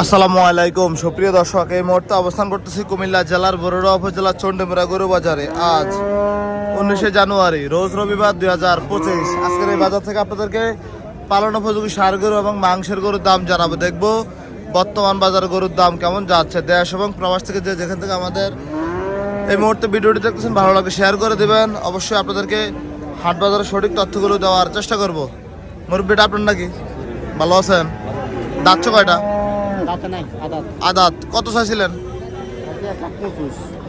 আসসালামু আলাইকুম। সুপ্রিয় দর্শক, এই মুহূর্তে অবস্থান করতেছি কুমিল্লা জেলার বরুড়া উপজেলার চন্ডমুড়া গরু বাজারে আজ উনিশে জানুয়ারি, রোজ রবিবার দুই হাজার পঁচিশ। আজকের এই বাজার থেকে আপনাদেরকে পালন উপযোগী সার গরু এবং মাংসের গরুর দাম জানাব। দেখব বর্তমান বাজার গরুর দাম কেমন যাচ্ছে দেশ এবং প্রবাস থেকে যে যেখান থেকে আমাদের এই মুহূর্তে ভিডিওটি দেখতেছেন, ভালো লাগে শেয়ার করে দেবেন। অবশ্যই আপনাদেরকে হাট বাজারের সঠিক তথ্যগুলো দেওয়ার চেষ্টা করব। মুরব্বিটা আপনার নাকি? ভালো আছেন? দাচ্ছ কয়টা? আদাত। কত চাইছিলেন?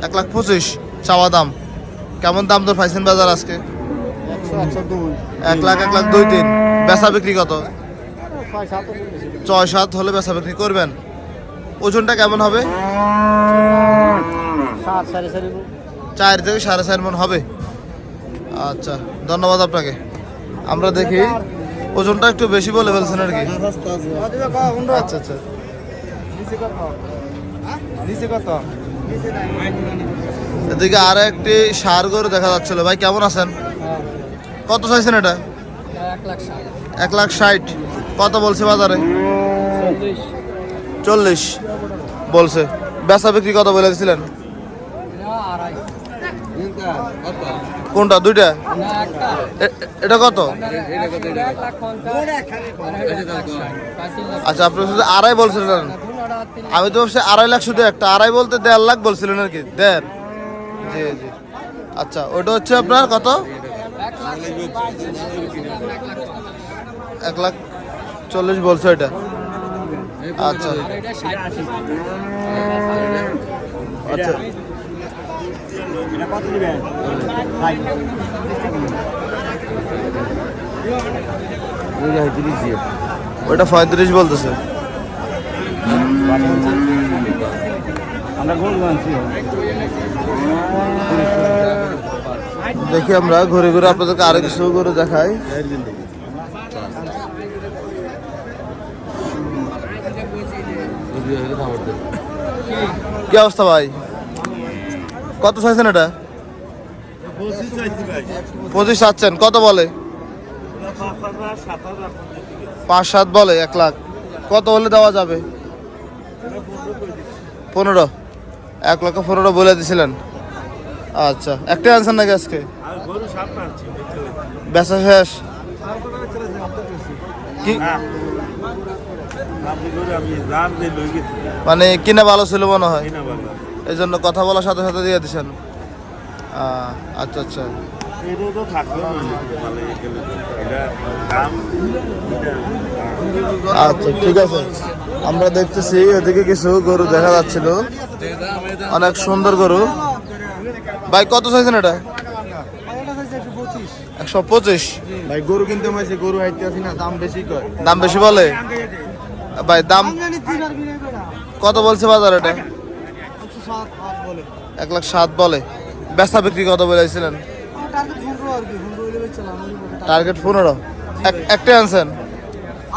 এক লাখ পঁচিশ চাওয়া দাম। কেমন দাম তোর পাইছেন বাজার আজকে? এক লাখ এক লাখ দুই তিন। বেচা বিক্রি কত? ছয় সাত হলে বেচা বিক্রি করবেন। ওজনটা কেমন হবে? চার থেকে সাড়ে চার মন হবে। আচ্ছা ধন্যবাদ আপনাকে। আমরা দেখি ওজনটা একটু বেশি বলে ফেলছেন আর কি। আচ্ছা আচ্ছা। এদিকে আর একটি সার গরু দেখা যাচ্ছিল। ভাই কেমন আছেন? কত চাইছেন এটা? এক লাখ ষাট। কত বলছে বাজারে? চল্লিশ। বলছে। বেচা বিক্রি কত বলে দিয়েছিলেন কোনটা দুইটা? এটা কত? আচ্ছা আপনি শুধু আড়াই বলছিলেন আমি তো ভাবছি আড়াই লাখ শুধু একটা, আড়াই বলতে দেড় লাখ বলছিলেন আর কি দেড়। জি জি। আচ্ছা ওটা হচ্ছে আপনার কত? এক লাখ চল্লিশ বলছে এটা আচ্ছা। আচ্ছা। ওটা পঁয়ত্রিশ বলতেছে। দেখি আমরা ঘুরে ঘুরে আপনাদেরকে আরও কিছু করে দেখাই। কি অবস্থা ভাই? কত চাইছেন এটা? পঁচিশ চাচ্ছেন, কত বলে? পাঁচ সাত বলে, এক লাখ। কত হলে দেওয়া যাবে? পনেরো। এক লক্ষ পনেরো বলে দিছিলেন। আচ্ছা একটাই আনসার নাকি আজকে? বেচা শেষ। কি? মানে কিনা ভালো ছিল মনে হয়। এই জন্য কথা বলার সাথে সাথে দিয়ে দিছেন। আচ্ছা আচ্ছা। আচ্ছা ঠিক আছে। আমরা দেখতেছি এদিকে কিছু গরু দেখা যাচ্ছিল। অনেক সুন্দর গরু। ভাই কত চাইছেন এটা? একশো পঁচিশ। ভাই গরু কিনতে মাইছে গরু হাইতে আসি না দাম বেশি কয়? দাম বেশি বলে? ভাই দাম কত বলছে বাজার এটা? এক লাখ সাত বলে। বেচা বিক্রি কত বলেছিলেন টার্গেট পনেরো। এক- একটাই আনছেন?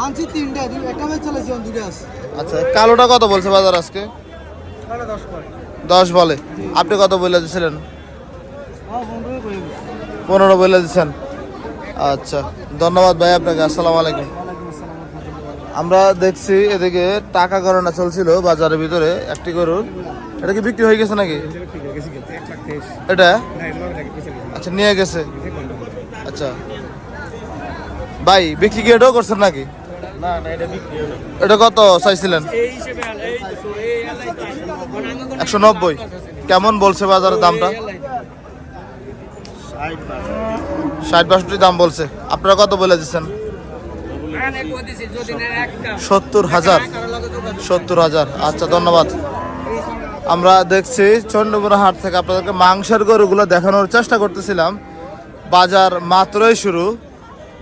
আনছি তিনটা একটা ম্যাচ চলেছে দুটো আছে। আচ্ছা কালোটা কত বলছে বাজার আজকে? দশ বলে। আপনি কত বলে দিয়েছিলেন পনেরো বলে দিচ্ছেন আচ্ছা ধন্যবাদ ভাই আপনাকে আসসালামু আলাইকুম। আমরা দেখছি এদিকে টাকা গণনা চলছিল বাজারের ভিতরে একটি গরুর এটা কি বিক্রি হয়ে গেছে নাকি? এটা? আচ্ছা নিয়ে গেছে। আচ্ছা। ভাই বিক্রি কি এটাও করছেন নাকি? এটা কত চাইছিলেন? একশো নব্বই। কেমন বলছে বাজারের দামটা? ষাট বাষট্টি। দাম বলছে। আপনারা কত বলে দিচ্ছেন? সত্তর হাজার। সত্তর হাজার। আচ্ছা ধন্যবাদ। আমরা দেখছি চন্ডমুড়া হাট থেকে আপনাদেরকে মাংসের গরুগুলো দেখানোর চেষ্টা করতেছিলাম। বাজার মাত্রই শুরু।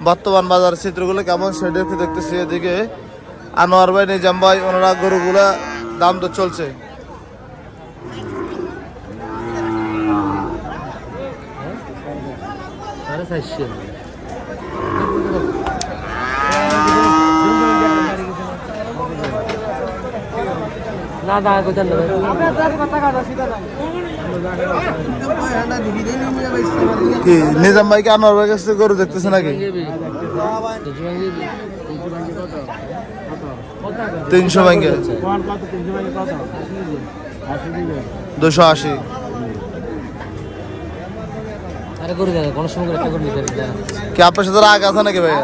বর্তমান বাজার চিত্রগুলো কেমন সেটা একটু দেখতেছি এদিকে। আনোয়ার ভাই, নিজাম ভাই, ওনারা গরুগুলা দাম তো চলছে। না নেবে কি নিজাম ভাইকে আনোয়ার ভাই কাছে গরু দেখতেছে নাকি? তিনশো ব্যাংকে দুশো আশি। কি আপনার সাথে রাগ আছে নাকি ভাই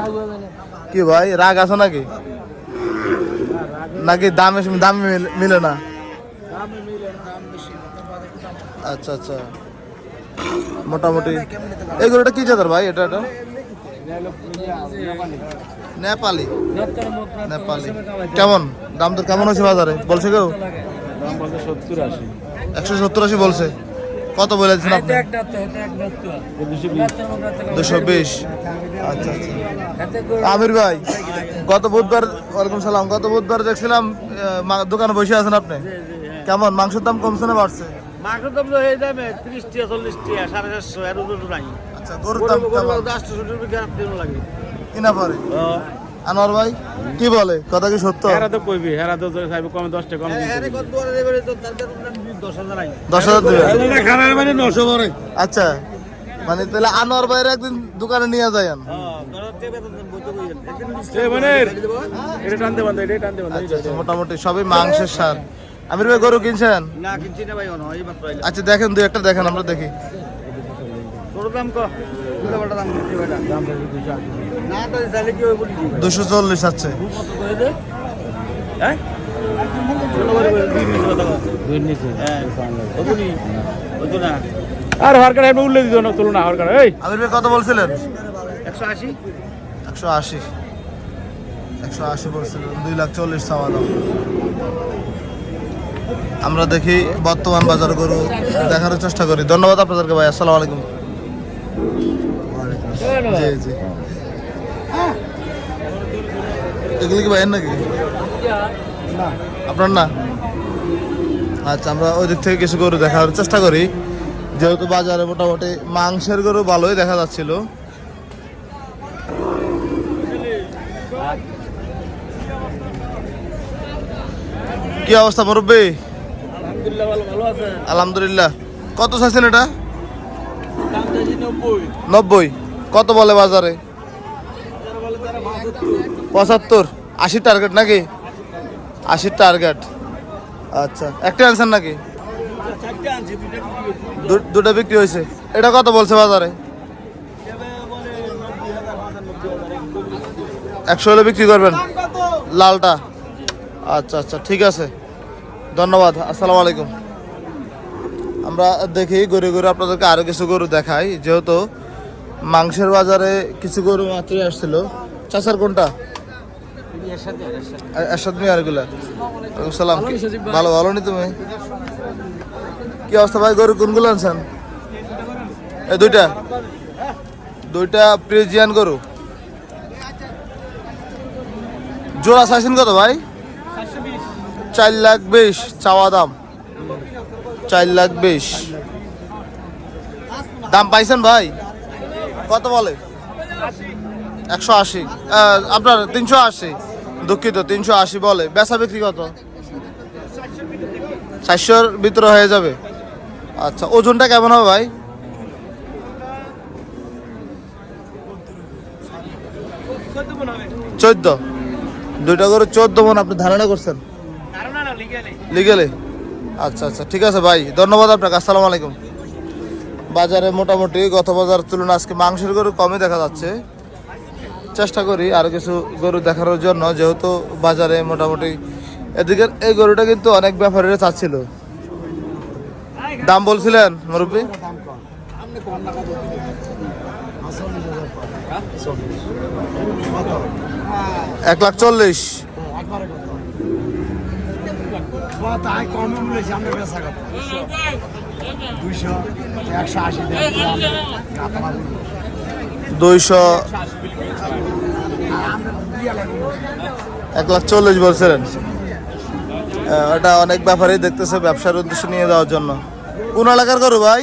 কি ভাই রাগ আছে নাকি? নাকি দামে দামে মিল- মিলে না। আচ্ছা আচ্ছা। মোটামুটি। এগুলোটা কি জাতের ভাই? এটা এটা? নেপালি। নেপালি। কেমন? দাম তো কেমন হয়েছে বাজারে? বলছে কেউ? একশো সত্তর আশি। বলছে। কত বলেছেন আপনি? দুশো বিশ। আচ্ছা আচ্ছা। আমির ভাই, গত বুধবার, ওয়ালাইকুম সালাম। গত বুধবার দেখছিলাম দোকানে বসে আছেন আপনি। কেমন? মাংসের দাম কমছে না বাড়ছে? মাংসের দাম তো এই দামে ত্রিশ টাকা চল্লিশ টাকা সাড়ে চারশো এর উপরে তো নাই। আচ্া গরুর দাম আটশো সত্তর টাকা লাগে। কিনা পরে? আনোয়ার ভাই কি বলে? কথা কি সত্য? হেরা তো কইবি হেরা তো চাইবে কমে দশ টাকা কমে কত বড় এবারে তো তার দশ হাজার আই দশ হাজার দেবে? খানার মানে আচ্ছা মানে তাহলে আনোয়ার ভাইয়ের একদিন দোকানে নিয়ে যাই মানে টানতে আচ্ছা, মোটামুটি সবই মাংসের সার আমির ভাই গরু কিনছেন? না কিনছি না ভাই আচ্ছা দেখেন দুই একটা দেখেন আমরা দেখি। না দুশো চল্লিশ আছে। হ্যাঁ? আর হরকার আমি উল্লেখ দিত না তুলনা হরকার এই। আমির ভাই কত বলছিলেন? একশো আশি। একশো আশি। একশো আশি বলছিলেন দুই লাখ চল্লিশ চাওয়া দাম আমরা দেখি বর্তমান বাজার গরু দেখার চেষ্টা করি। ধন্যবাদ আপনাদেরকে ভাই, আসসালামু আলাইকুম। এগুলি কি ভাইয়ের নাকি? আপনার না? আচ্ছা আমরা ওই দিক থেকে কিছু গরু দেখার চেষ্টা করি। যেহেতু বাজারে মোটামুটি মাংসের গরু ভালোই দেখা যাচ্ছিল। কি অবস্থা মুরব্বী? আলহামদুলিল্লাহ কত চাইছেন এটা? নব্বই। কত বলে বাজারে? পঁচাত্তর। আশি টার্গেট নাকি? আশির টার্গেট আচ্ছা একটা আনছেন নাকি? দুটো বিক্রি হয়েছে। এটা কত বলছে বাজারে? একশো হলে বিক্রি করবেন? লালটা। আচ্ছা আচ্ছা ঠিক আছে। ধন্যবাদ, আসসালামু আলাইকুম। আমরা দেখি গরু গরু আপনাদেরকে আরও কিছু গরু দেখাই। যেহেতু মাংসের বাজারে কিছু গরু মাত্রই আসছিল। চাচার কোনটা? এরশাদ মিয়া আরগুলা সালাম ভালো ভালো নি তুমি? কি অবস্থা ভাই, গরু কোনগুলো আনছেন? এই দুইটা। দুইটা প্রিজিয়ান গরু। জোড়া চাইছেন কত ভাই? চার লাখ বিশ, চাওয়া দাম। চার লাখ বিশ। দাম পাইছেন ভাই? কত বলে? একশো আশি। আপনার তিনশো আশি। দুঃখিত, তিনশো আশি বলে। বেচা বিক্রি কত? চারশোর ভিতরে হয়ে যাবে। আচ্ছা ওজনটা কেমন হবে ভাই? চোদ্দ। দুইটা করে চোদ্দ মন আপনি ধারণা করছেন। লিগেলে আচ্ছা আচ্ছা ঠিক আছে ভাই, ধন্যবাদ আপনাকে, আসসালামু আলাইকুম। বাজারে মোটামুটি গত বাজার তুলনায় আজকে মাংসের গরু কমই দেখা যাচ্ছে। চেষ্টা করি আরও কিছু গরু দেখানোর জন্য, যেহেতু বাজারে মোটামুটি এদিকের এই গরুটা কিন্তু অনেক ব্যাপারীরা চাচ্ছিল দাম বলছিলেন, মুরব্বী? এক লাখ চল্লিশ। তাই কমে বলেছি আমরা বেচা দুইশো একশো আশি দুইশো। এক লাখ চল্লিশ বলছিলেন। ওটা অনেক ব্যাপারেই দেখতেছে ব্যবসার উদ্দেশ্যে নিয়ে যাওয়ার জন্য। কোন এলাকার গরু ভাই?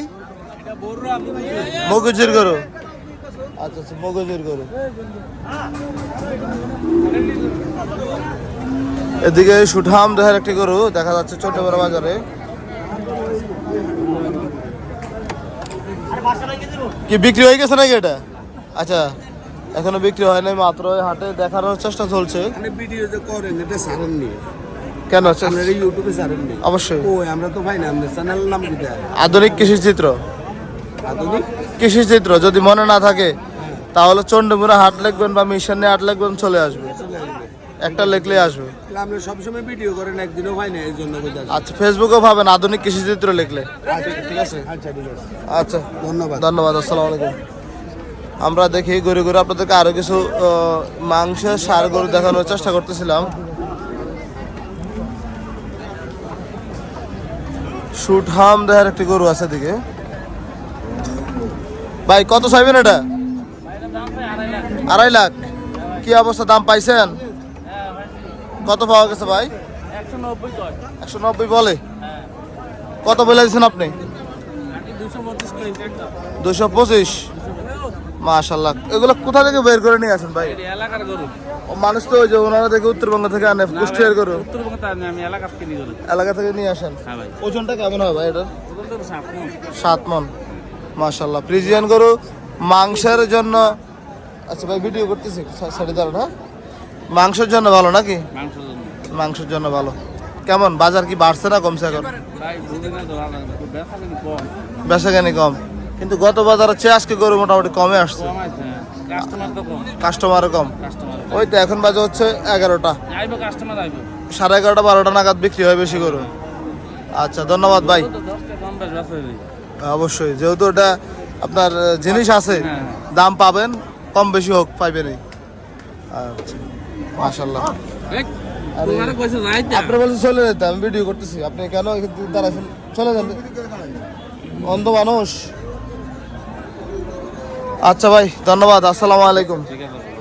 মগজের গরু। আচ্ছা আচ্ছা মগজের গরু। এদিকে সুঠাম দেহের একটি গরু দেখা যাচ্ছে ছোট বড় বাজারে। কি বিক্রি হয়ে গেছে নাকি এটা? আচ্ছা এখনও বিক্রি হয় নাই মাত্র হাটে দেখানোর চেষ্টা চলছে। ভিডিও যে করেন এটা সারেন নি। কেন? আপনার ইউটিউবে সারেন নি। অবশ্যই। ও আমরা তো ভাই না আমাদের চ্যানেলের নাম কি আধুনিক কৃষি চিত্র। আধুনিক? কৃষি চিত্র যদি মনে না থাকে তাহলে চন্ডমুড়া হাট লিখবেন বা মিশনে হাট লিখবেন চলে আসবে। চলে আসবে একটা লিখলেই আসবে। আপনি সবসময় ভিডিও করেন একদিনও ভাই না এই জন্য আচ্ছা ফেসবুকেও পাবেন আধুনিক কৃষি চিত্র লিখলে। ঠিক আছে। আচ্ছা ঠিক আছে। আচ্ছা ধন্যবাদ। ধন্যবাদ আসসালামু আলাইকুম। আমরা দেখি ঘুরে ঘুরে আপনাদেরকে আরও কিছু মাংসের সার গরু দেখানোর চেষ্টা করতেছিলাম। শুট দেহার একটি গরু আছে দিকে ভাই কত চাইবেন এটা? আড়াই লাখ। কি অবস্থা দাম পাইছেন? কত পাওয়া গেছে ভাই? একশো নব্বই বলে? কত বলে দিচ্ছেন আপনি? দুশো পঁচিশ মাশাল্লাহ এগুলো কোথা থেকে বের করে নিয়ে আসেন ভাই? এলাকার গরু। ও মানুষ তো ওই যে ওনারা থেকে উত্তরবঙ্গ থেকে আনে কুষ্টিয়ার গরু। উত্তরবঙ্গে আমি- গরু। এলাকা থেকে নিয়ে আসেন? হ্যাঁ ভাই। ওজনটা কেমন হয় ভাই এটা। সাত মন। মাশাল্লাহ ফ্রিজিয়ান গরু মাংসের জন্য আচ্ছা ভাই ভিডিও করতেছি। সাড়ে দাঁড়ান হ্যাঁ? মাংসের জন্য ভালো নাকি? মাংসের জন্য। ভালো। কেমন বাজার কি বাড়ছে না কমছে এখন? ভাই বুঝি না তো ভালো লাগবে। খুব ব্যথা কিন্তু কম। কিন্তু গত বাজারের চেয়ে আজকে গরু মোটামুটি কমে আসছে। কাস্টমার কম। কাস্টমারও কম। ওই তো এখন বাজে হচ্ছে এগারোটা। সাড়ে এগারোটা বারোটা নাগাদ বিক্রি হয় বেশি গরু। আচ্ছা ধন্যবাদ ভাই। হয়ে। অবশ্যই যেহেতু এটা আপনার জিনিস আছে হ্যাঁ। দাম পাবেন কম বেশি হোক পাইবেনই। আচ্ছা। মাশাল্লাহ। আপনার বলছেন চলে যেতে আমি ভিডিও করতেছি। আপনি কেন দাঁড়াইছেন? চলে যান। অন্ধ মানুষ। আচ্ছা ভাই ধন্যবাদ। আসসালামু আলাইকুম। ঠিক আছে।